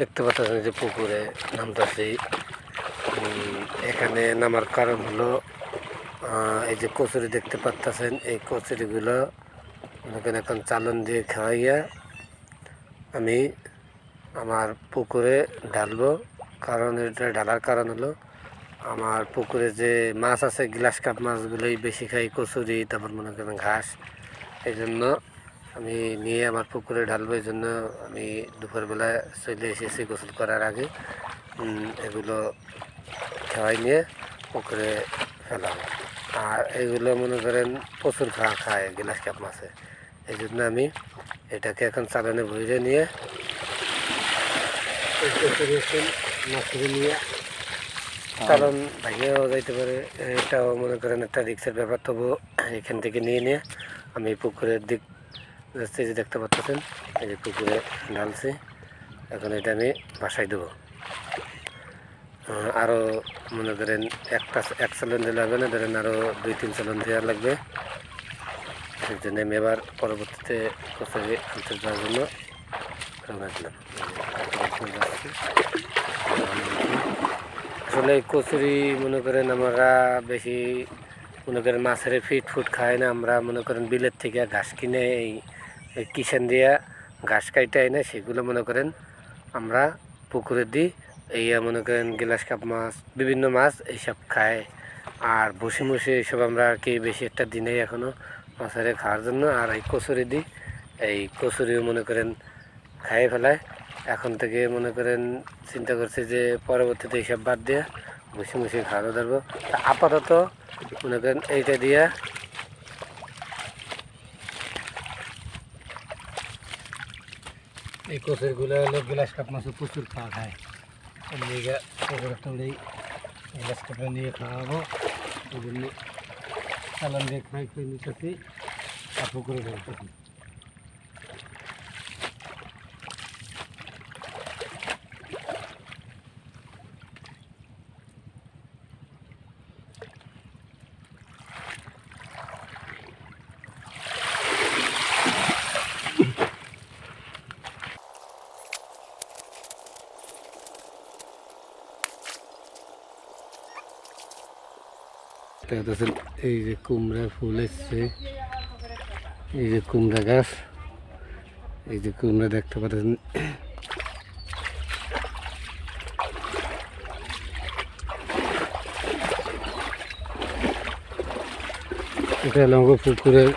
দেখতে পাচ্ছেন যে পুকুরে নামতেছি। এখানে নামার কারণ হলো এই যে কচুরি দেখতে পাচ্ছেন এই কচুরিগুলো করেন এখন চালন দিয়ে খাওয়াইয়া আমি আমার পুকুরে ঢালবো। কারণ এটা ঢালার কারণ হলো, আমার পুকুরে যে মাছ আছে, গ্লাস কাপ মাছগুলোই বেশি খাই, কচুরি, তারপর মনে করেন ঘাস। এই জন্য আমি নিয়ে আমার পুকুরে ঢালবো জন্য আমি দুপুরবেলা চলে এসেছি গোসল করার আগে। এগুলো খাওয়াই নিয়ে পুকুরে ফেলাবো। আর এগুলো মনে করেন প্রচুর খাওয়া খায়, গ্লাস কাপ মাছে। এই জন্য আমি এটাকে এখন চালানে ভরে নিয়ে মাছগুলো নিয়ে চালন ভাঙিয়েও যাইতে পারে। এটাও মনে করেন একটা রিক্সের ব্যাপার তবু এখান থেকে নিয়ে নিয়ে আমি পুকুরের দিক যে দেখতে পাচ্ছেন, এই যে পুকুরে ঢালছি এখন এটা আমি বাসায় দেবো। আরও মনে করেন একটা এক চালন দিলে হবে না, ধরেন আরও দুই, তিন চালন দেওয়া লাগবে। সেই জন্য আমি এবার পরবর্তীতে কচুরি আনতে যাওয়ার জন্য। আসলে কচুরি মনে করেন আমরা বেশি মনে করেন মাছের ফিট ফুট খাই না, আমরা মনে করেন বিলের থেকে ঘাস কিনে এই এই কিষান দিয়া ঘাস কাইটে এনে সেগুলো মনে করেন আমরা পুকুরে দিই। এই মনে করেন গিলাস কাপ মাছ, বিভিন্ন মাছ এইসব খায় আর বসে বসে এইসব আমরা আর কি বেশি একটা দিনেই এখনও মাছের খাওয়ার জন্য। আর এই কচুরি দিই। এই কচুরিও মনে করেন খাইয়ে ফেলায়। এখন থেকে মনে করেন চিন্তা করছি যে পরবর্তীতে এইসব বাদ দিয়ে বসে বসে খাওয়া ধরবো। তা আপাতত মনে করেন এইটা দিয়া এই কচুরগুলো হলো গ্লাস কাপ মাছে প্রচুর খাওয়া খায়। তুলেই গ্লাস কাপটা নিয়ে খাওয়াবো। ওই জন্য চালান দিয়ে খাই খাই নিতেছি, আর পুকুরে ঢালতেছি দেখতেছেন এই যে কুমড়া ফুল এসছে এই যে কুমড়া গাছ এই যে কুমড়া দেখতে পাচ্ছেন এটা হলো আমাকে পুকুরের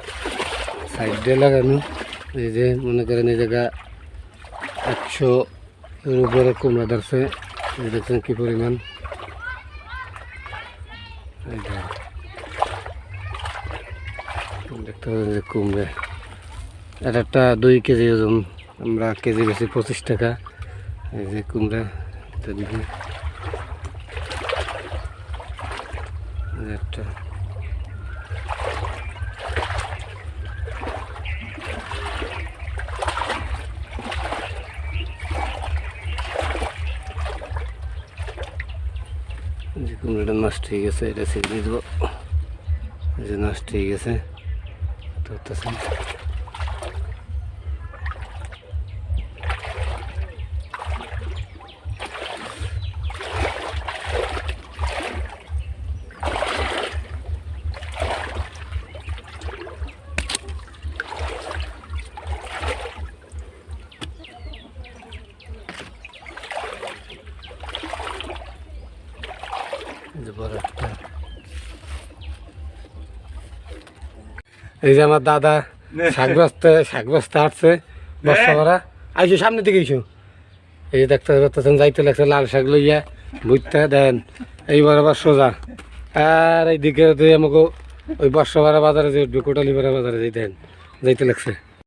সাইড লাগানো এই যে মনে করেন এই জায়গা একশো এর উপরে কুমড়া ধরছে দেখছেন কি পরিমাণ এই যে দেখতে যে কুমড়ে। এক একটা দুই কেজি ওজন, আমরা কেজি বেশি পঁচিশ টাকা। এই যে কুমড়া একটা। যে কুমড়োটা নষ্ট হয়ে গেছে, এটা ছিঁড়ে দেবো। যে নষ্ট হয়ে গেছে। ধরতেছেন এই যে এই যে আমার দাদা শাক বস্তা শাক বস্তা ভরা আইসো সামনে দিকে এসো এই দেখতে পাচ্ছেন যাইতে লাগছে লাল শাক লইয়া বুঝতে দেন এইবার আবার সোজা। আর এইদিকে আমাকে ওই বর্ষা ভাড়া বাজারে যে ঢুকোটালি কোটালি ভাড়া বাজারে যাইতেন যাইতে লাগছে।